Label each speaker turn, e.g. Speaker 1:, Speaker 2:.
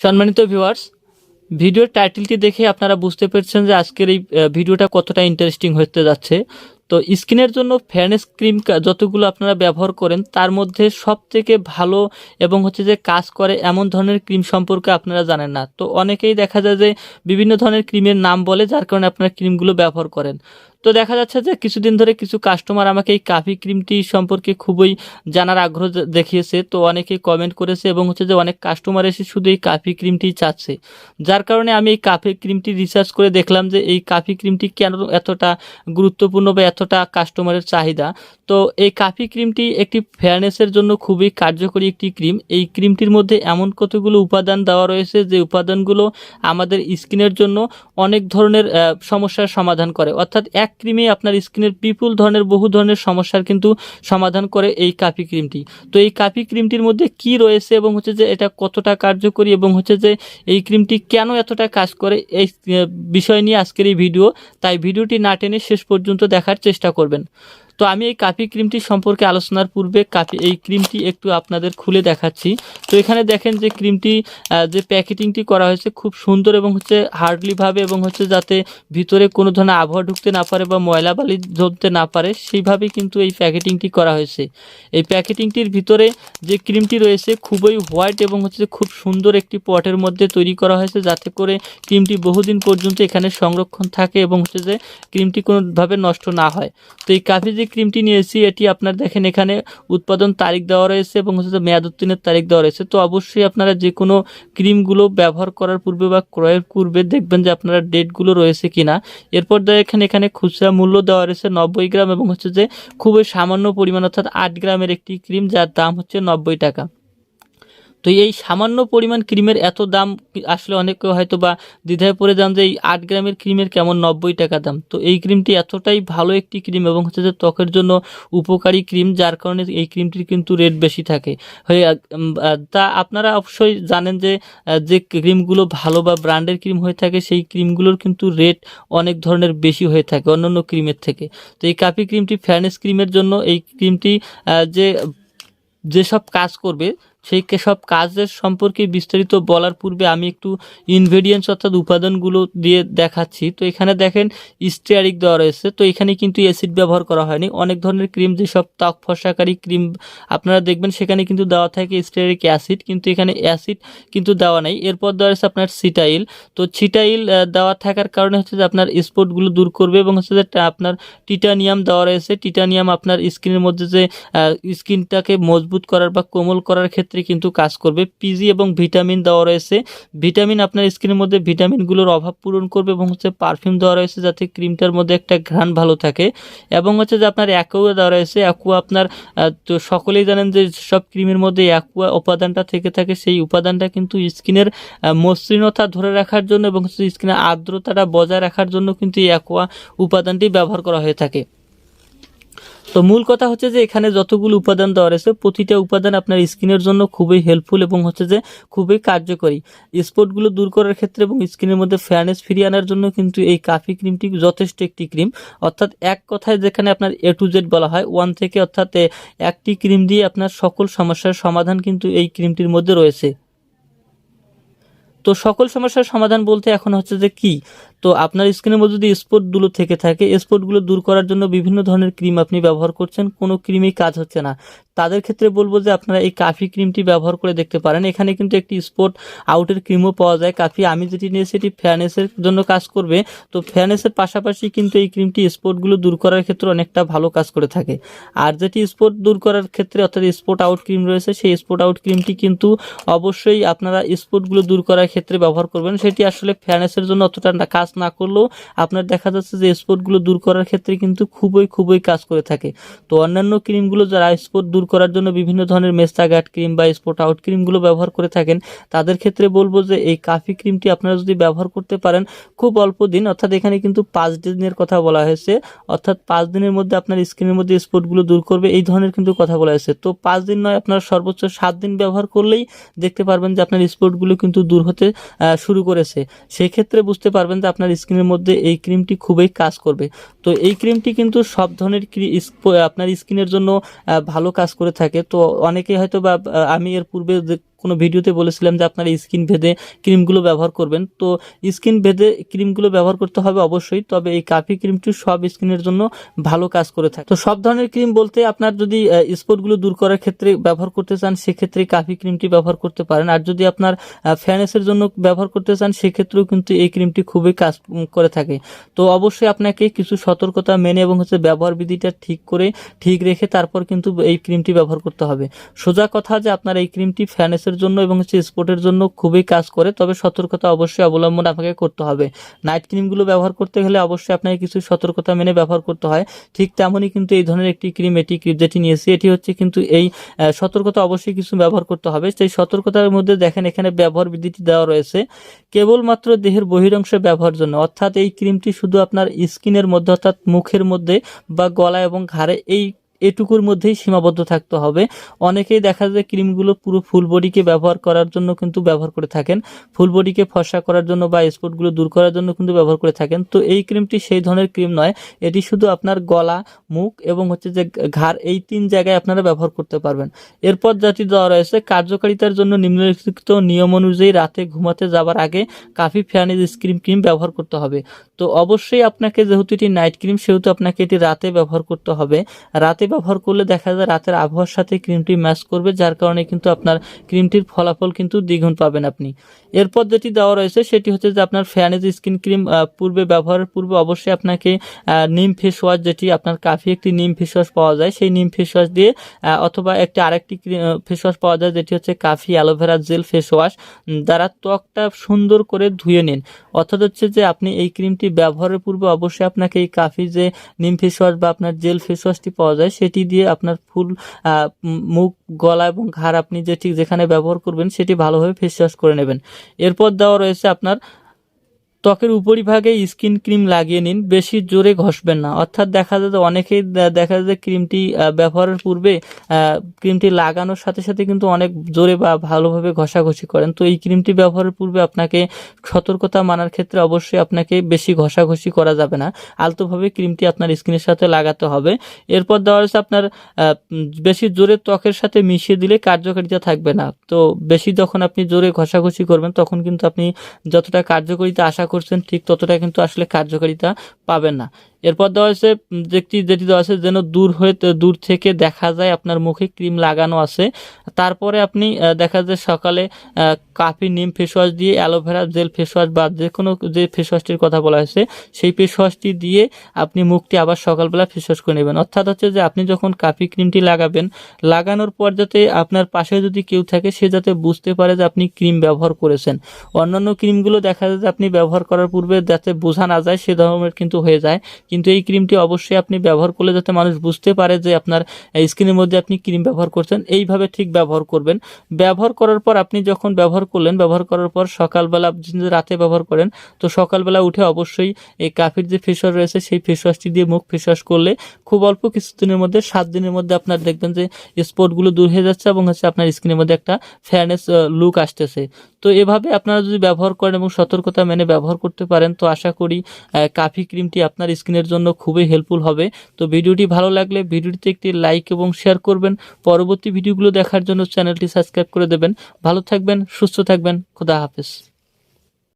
Speaker 1: সম্মানিত ভিউয়ার্স ভিডিওর টাইটেলটি দেখে আপনারা বুঝতে পেরেছেন যে আজকের এই ভিডিওটা কতটা ইন্টারেস্টিং হতে যাচ্ছে। তো স্কিনের জন্য ফেয়ারনেস ক্রিম যতগুলো আপনারা ব্যবহার করেন, তার মধ্যে সব থেকে ভালো এবং হচ্ছে যে কাজ করে এমন ধরনের ক্রিম সম্পর্কে আপনারা জানেন না। তো অনেকেই দেখা যায় যে বিভিন্ন ধরনের ক্রিমের নাম বলে, যার কারণে আপনারা ক্রিমগুলো ব্যবহার করেন। তো দেখা যাচ্ছে যে কিছুদিন ধরে কিছু কাস্টমার আমাকে এই কাফি ক্রিমটি সম্পর্কে খুবই জানার আগ্রহ দেখিয়েছে। তো অনেকে কমেন্ট করেছে এবং হচ্ছে যে অনেক কাস্টমার এসে শুধু এই কাফি ক্রিমটি চাচ্ছে। যার কারণে আমি এই কাফি ক্রিমটি রিসার্চ করে দেখলাম যে এই কাফি ক্রিমটি কেন এতটা গুরুত্বপূর্ণ বা এতটা কাস্টমারের চাহিদা। তো এই কাফি ক্রিমটি একটি ফেয়ারনেসের জন্য খুবই কার্যকরী একটি ক্রিম এই ক্রিমটির মধ্যে এমন কতগুলো উপাদান দেওয়া রয়েছে যে উপাদানগুলো আমাদের স্কিনের জন্য অনেক ধরনের সমস্যার সমাধান করে। অর্থাৎ এক ক্রিমে আপনার স্কিনের বিপুল ধরনের, বহু ধরনের সমস্যার কিন্তু সমাধান করে এই কাপি ক্রিমটি। তো এই কাপি ক্রিমটির মধ্যে কি রয়েছে এবং হচ্ছে যে এটা কতটা কার্যকরী এবং হচ্ছে যে এই ক্রিমটি কেন এতটা কাজ করে এই বিষয় নিয়ে আজকের এই ভিডিও। তাই ভিডিওটি না টেনে শেষ পর্যন্ত দেখার চেষ্টা করবেন। তো আমি এই কাপি ক্রিমটি সম্পর্কে আলোচনার পূর্বে কাপি এই ক্রিমটি একটু আপনাদের খুলে দেখাচ্ছি। তো এখানে দেখেন যে ক্রিমটি যে প্যাকেটিংটি করা হয়েছে খুব সুন্দর এবং হচ্ছে হার্ডলিভাবে এবং হচ্ছে যাতে ভিতরে কোনো ধরনের আবহাওয়া ঢুকতে না পারে বা ময়লা বালি ধরতে না পারে, সেইভাবেই কিন্তু এই প্যাকেটিংটি করা হয়েছে। এই প্যাকেটিংটির ভিতরে যে ক্রিমটি রয়েছে খুবই হোয়াইট এবং হচ্ছে খুব সুন্দর একটি পটের মধ্যে তৈরি করা হয়েছে যাতে করে ক্রিমটি বহুদিন পর্যন্ত এখানে সংরক্ষণ থাকে এবং হচ্ছে যে ক্রিমটি কোনোভাবে নষ্ট না হয়। তো এই কাফি যে ক্রিমটি নিয়েছি, এটি আপনার দেখেন এখানে উৎপাদন তারিখ দেওয়া রয়েছে এবং হচ্ছে মেয়াদ উত্তীর্ণের তারিখ দেওয়া রয়েছে। তো অবশ্যই আপনারা যে কোনো ক্রিমগুলো ব্যবহার করার পূর্বে বা ক্রয়ের পূর্বে দেখবেন যে আপনারা ডেটগুলো রয়েছে কি না এরপর দেখেন এখানে খুচরা মূল্য দেওয়া রয়েছে নব্বই গ্রাম এবং হচ্ছে যে খুবই সামান্য পরিমাণ অর্থাৎ আট গ্রামের একটি ক্রিম যার দাম হচ্ছে নব্বই টাকা। তো এই সামান্য পরিমাণ ক্রিমের এত দাম আসলে অনেকে হয়তো বা দ্বিধায় পড়ে যান যে এই আট গ্রামের ক্রিমের কেমন নব্বই টাকা দাম। তো এই ক্রিমটি এতটাই ভালো একটি ক্রিম এবং হচ্ছে যে ত্বকের জন্য উপকারী ক্রিম, যার কারণে এই ক্রিমটির কিন্তু রেট বেশি থাকে। হয়ে তা আপনারা অবশ্যই জানেন যে যে ক্রিমগুলো ভালো বা ব্র্যান্ডের ক্রিম হয়ে থাকে, সেই ক্রিমগুলোর কিন্তু রেট অনেক ধরনের বেশি হয়ে থাকে অন্যান্য ক্রিমের থেকে। তো এই কাপি ক্রিমটি ফ্যানেস ক্রিমের জন্য এই ক্রিমটি যে, যেসব কাজ করবে সেই সব কাজের সম্পর্কে বিস্তারিত বলার পূর্বে আমি একটু ইনগ্রেডিয়েন্টস অর্থাৎ উপাদানগুলো দিয়ে দেখাচ্ছি। তো এখানে দেখেন স্টেয়ারিক দেওয়া রয়েছে। তো এখানে কিন্তু অ্যাসিড ব্যবহার করা হয়নি। অনেক ধরনের ক্রিম যেসব ত্বক ফসাকারী ক্রিম আপনারা দেখবেন, সেখানে কিন্তু দেওয়া থাকে স্টেয়ারিক অ্যাসিড কিন্তু এখানে অ্যাসিড কিন্তু দেওয়া নেই। এরপর দেওয়া রয়েছে আপনার সিটাইল তো সিটাইল দেওয়া থাকার কারণে হচ্ছে যে আপনার স্পটগুলো দূর করবে এবং হচ্ছে যে আপনার টিটানিয়াম দেওয়া রয়েছে। টিটানিয়াম আপনার স্কিনের মধ্যে যে স্কিনটাকে মজবুত করার বা কোমল করার ক্ষেত্রে কিন্তু কাজ করবে। পিজি এবং ভিটামিন দেওয়া রয়েছে। ভিটামিন আপনার স্কিনের মধ্যে ভিটামিনগুলোর অভাব পূরণ করবে এবং হচ্ছে পারফিউম দেওয়া রয়েছে যাতে ক্রিমটার মধ্যে একটা ঘ্রাণ ভালো থাকে। এবং হচ্ছে যে আপনার অ্যাকুয়া দেওয়া রয়েছে অ্যাকুয়া আপনার তো সকলেই জানেন যে সব ক্রিমের মধ্যে অ্যাকুয়া উপাদানটা থেকে থাকে। সেই উপাদানটা কিন্তু স্কিনের মসৃণতা ধরে রাখার জন্য এবং স্কিনের আর্দ্রতাটা বজায় রাখার জন্য কিন্তু এই অ্যাকুয়া উপাদানটি ব্যবহার করা হয়ে থাকে। তো মূল কথা হচ্ছে যে এখানে যতগুলো উপাদান দেওয়া রয়েছে, প্রতিটা উপাদান আপনার স্কিনের জন্য খুবই হেল্পফুল এবং হচ্ছে যে খুবই কার্যকরী। স্পটগুলো দূর করার ক্ষেত্রে এবং স্কিনের মধ্যে ফেয়ারনেস ফিরিয়ে আনার জন্য কিন্তু এই কাফি ক্রিমটি যথেষ্ট একটি ক্রিম অর্থাৎ এক কথায় যেখানে আপনার এ টু জেড বলা হয় ওয়ান থেকে অর্থাৎ একটি ক্রিম দিয়ে আপনার সকল সমস্যার সমাধান কিন্তু এই ক্রিমটির মধ্যে রয়েছে। তো সকল সমস্যার সমাধান বলতে এখন হচ্ছে যে কি? তো আপনার স্কিনের মধ্যে যদি স্পটগুলো থেকে থাকে, স্পটগুলো দূর করার জন্য বিভিন্ন ধরনের ক্রিম আপনি ব্যবহার করছেন, কোনো ক্রিমেই কাজ হচ্ছে না। তাদের ক্ষেত্রে বলব যে আপনারা এই কাফি ক্রিমটি ব্যবহার করে দেখতে পারেন। এখানে কিন্তু একটি স্পট আউটের ক্রিমও পাওয়া যায়। কাফি আমি যেটি নিয়ে সেটি ফ্যানেসের জন্য কাজ করবে। তো ফ্যানেসের পাশাপাশি কিন্তু এই ক্রিমটি স্পটগুলো দূর করার ক্ষেত্রে অনেকটা ভালো কাজ করে থাকে। আর যেটি স্পট দূর করার ক্ষেত্রে, অর্থাৎ স্পট আউট ক্রিম রয়েছে, সেই স্পট আউট ক্রিমটি কিন্তু অবশ্যই আপনারা স্পটগুলো দূর করার ক্ষেত্রে ব্যবহার করবেন। সেটি আসলে ফ্যানেসের জন্য অতটা না- কাজ না করলেও আপনার দেখা যাচ্ছে যে স্পটগুলো দূর করার ক্ষেত্রে কিন্তু খুবই খুবই কাজ করে থাকে। তো অন্যান্য ক্রিমগুলো যারা স্পট দূর করার জন্য বিভিন্ন ধরনের মেস্টাগাট ক্রিম বা স্পট আউট ক্রিমগুলো ব্যবহার করে থাকেন, তাদের ক্ষেত্রে বলব যে এই কাফি ক্রিমটি আপনারা যদি ব্যবহার করতে পারেন, খুব অল্প দিন, অর্থাৎ এখানে কিন্তু পাঁচ দিনের কথা বলা হয়েছে, অর্থাৎ পাঁচ দিনের মধ্যে আপনার স্কিনের মধ্যে স্পটগুলো দূর করবে, এই ধরনের কিন্তু কথা বলা হয়েছে। তো পাঁচ দিন নয়, আপনার সর্বোচ্চ সাত দিন ব্যবহার করলেই দেখতে পারবেন যে আপনার স্পটগুলো কিন্তু দূর হতে শুরু করেছে। সেক্ষেত্রে বুঝতে পারবেন যে আপনার স্কিনের মধ্যে এই ক্রিমটি খুবই কাজ করবে। তো এই ক্রিমটি কিন্তু সব ধরনের আপনার স্কিনের জন্য ভালো কাজ করে থাকে। তো অনেকে হয়তো বা আমি এর পূর্বে কোনো ভিডিওতে বলেছিলাম যে আপনারা স্কিন ভেদে ক্রিমগুলো ব্যবহার করবেন। তো স্কিন ভেদে ক্রিমগুলো ব্যবহার করতে হবে অবশ্যই, তবে এই কাফি ক্রিমটি সব স্কিনের জন্য ভালো কাজ করে থাকে। তো সব ধরনের ক্রিম বলতে আপনার যদি স্পটগুলো দূর করার ক্ষেত্রে ব্যবহার করতে চান, সেক্ষেত্রে কাফি ক্রিমটি ব্যবহার করতে পারেন। আর যদি আপনার ফ্যানেসের জন্য ব্যবহার করতে চান, সেক্ষেত্রেও কিন্তু এই ক্রিমটি খুবই কাজ করে থাকে। তো অবশ্যই আপনাকে কিছু সতর্কতা মেনে এবং হচ্ছে ব্যবহার বিধিটা ঠিক করে, ঠিক রেখে তারপর কিন্তু এই ক্রিমটি ব্যবহার করতে হবে। সোজা কথা যে আপনার এই ক্রিমটি ফ্যানেসের জন্য এবং হচ্ছে স্পটের জন্য খুবই কাজ করে, তবে সতর্কতা অবশ্যই অবলম্বন আপনাকে করতে হবে। নাইট ক্রিমগুলো ব্যবহার করতে গেলে অবশ্যই আপনাকে কিছু সতর্কতা মেনে ব্যবহার করতে হয়। ঠিক তেমনই কিন্তু এই ধরনের একটি ক্রিম, এটি ক্রিম যেটি নিয়েছি, এটি হচ্ছে কিন্তু এই সতর্কতা অবশ্যই কিছু ব্যবহার করতে হবে। সেই সতর্কতার মধ্যে দেখেন এখানে ব্যবহার বিধিটি দেওয়া রয়েছে। কেবলমাত্র দেহের বহিরংশে ব্যবহার জন্য, অর্থাৎ এই ক্রিমটি শুধু আপনার স্কিনের মধ্যে, অর্থাৎ মুখের মধ্যে বা গলা এবং ঘাড়ে, এই এটুকুর মধ্যেই সীমাবদ্ধ থাকতে হবে। অনেকেই দেখা যায় ক্রিমগুলো পুরো ফুল বডিকে ব্যবহার করার জন্য কিন্তু ব্যবহার করে থাকেন। ফুল বডিকে করার জন্য বা স্পটগুলো দূর করার জন্য কিন্তু ব্যবহার করে থাকেন। তো এই ক্রিমটি সেই ধরনের ক্রিম নয়। এটি শুধু আপনার গলা, মুখ এবং হচ্ছে যে ঘাড় এই তিন জায়গায় আপনারা ব্যবহার করতে পারবেন। এরপর যেটি দেওয়া রয়েছে, কার্যকারিতার জন্য নিম্নলিখিত নিয়ম অনুযায়ী রাতে ঘুমাতে যাবার আগে কাফি ফ্যানিজ স্ক্রিন ক্রিম ব্যবহার করতে হবে। তো অবশ্যই আপনাকে যেহেতু এটি নাইট ক্রিম, সেহেতু আপনাকে এটি রাতে ব্যবহার করতে হবে। রাতে ব্যবহার করলে দেখা যায় রাতের আবহাওয়ার সাথে ক্রিমটি ম্যাচ করবে, যার কারণে কিন্তু আপনার ক্রিমটির ফলাফল কিন্তু দ্বিগুণ পাবেন আপনি। এরপর যেটি দেওয়া রয়েছে, সেটি হচ্ছে যে আপনার ফ্যানেজ স্কিন ক্রিম পূর্বে ব্যবহারের পূর্বে অবশ্যই আপনাকে নিম ফেস ওয়াশ যেটি আপনার কাফি একটি নিম ফেস ওয়াশ পাওয়া যায়, সেই নিম ফেস ওয়াশ দিয়ে অথবা একটি আরেকটি ফেস ওয়াশ পাওয়া যায়, যেটি হচ্ছে কাফি aloe vera gel face wash দ্বারা ত্বকটা সুন্দর করে ধুয়ে নিন। অর্থাৎ হচ্ছে যে আপনি এই ক্রিমটি ব্যবহারের পূর্বে অবশ্যই আপনাকে এই কাফি যে নিম ফেস ওয়াশ বা আপনার জেল ফেস ওয়াশটি পাওয়া যায় সেটি দিয়ে আপনার ফুল মুখ, গলা এবং ঘাড় আপনি যে ঠিক যেখানে ব্যবহার করবেন সেটি ভালোভাবে ফেস ওয়াশ করে নেবেন। এরপর দেওয়া রয়েছে আপনার ত্বকের উপরিভাগে স্কিন ক্রিম লাগিয়ে নিন, বেশি জোরে ঘষবেন না। অর্থাৎ দেখা যায় অনেকেই দেখা যায় যে ক্রিমটি ব্যবহারের পূর্বে ক্রিমটি লাগানোর সাথে সাথে কিন্তু অনেক জোরে বা ভালোভাবে ঘষাঘষি করেন। তো এই ক্রিমটি ব্যবহারের পূর্বে আপনাকে সতর্কতা মানার ক্ষেত্রে অবশ্যই আপনাকে বেশি ঘষাঘষি করা যাবে না। আলতোভাবে ক্রিমটি আপনার স্কিনের সাথে লাগাতে হবে। এরপর দেওয়া হচ্ছে আপনার বেশি জোরে ত্বকের সাথে মিশিয়ে দিলে কার্যকারিতা থাকবে না। তো বেশি যখন আপনি জোরে ঘষাঘষি করবেন, তখন কিন্তু আপনি যতটা কার্যকারিতা আশা করছেন ঠিক ততটা কিন্তু আসলে কার্যকারিতা পাবেন না। এরপর দেওয়া হয়েছে উম, যেটি যেটি দেওয়া আছে যেন দূর হয়ে দূর থেকে দেখা যায় আপনার মুখে ক্রিম লাগানো আছে। তারপরে আপনি দেখা যায় সকালে কাফি নিম ফেস ওয়াশ দিয়ে aloe vera gel face wash বা যে কোনো যে ফেস ওয়াশটির কথা বলা হয়েছে সেই ফেস ওয়াশটি দিয়ে আপনি মুখটি আবার সকালবেলা ফেস ওয়াশ করে নেবেন। অর্থাৎ হচ্ছে যে আপনি যখন কাফি ক্রিমটি লাগাবেন লাগানোর পর যাতে আপনার পাশে যদি কেউ থাকে সে যাতে বুঝতে পারে যে আপনি ক্রিম ব্যবহার করেছেন। অন্যান্য ক্রিমগুলো দেখা যায় যে আপনি ব্যবহার করার পূর্বে যাতে বোঝা না যায় সে ধরনের কিন্তু হয়ে যায়। কিন্তু এই ক্রিমটি অবশ্যই আপনি ব্যবহার করলে যাতে মানুষ বুঝতে পারে যে আপনার স্কিনের মধ্যে আপনি ক্রিম ব্যবহার করছেন, এইভাবে ঠিক ব্যবহার করবেন। ব্যবহার করার পর আপনি যখন ব্যবহার করলেন, ব্যবহার করার পর সকালবেলা রাতে ব্যবহার করেন, তো সকালবেলা উঠে অবশ্যই এই কাফির যে ফেস ওয়াশ রয়েছে, সেই ফেস ওয়াশটি দিয়ে মুখ ফেস ওয়াশ করলে খুব অল্প কিছুদিনের মধ্যে, সাত দিনের মধ্যে আপনার দেখবেন যে স্পটগুলো দূর হয়ে যাচ্ছে এবং হচ্ছে আপনার স্কিনের মধ্যে একটা ফেয়ারনেস লুক আসতেছে। তো এভাবে আপনারা যদি ব্যবহার করেন এবং সতর্কতা মেনে ব্যবহার করতে পারেন, তো আশা করি কাফি ক্রিমটি আপনার স্কিনের জন্য খুবই হেল্পফুল হবে। তো ভিডিওটি ভালো লাগলে ভিডিওটিতে একটি লাইক এবং শেয়ার করবেন। পরবর্তী ভিডিওগুলো দেখার জন্য চ্যানেলটি সাবস্ক্রাইব করে দেবেন। ভালো থাকবেন, সুস্থ থাকবেন, খোদা হাফেজ।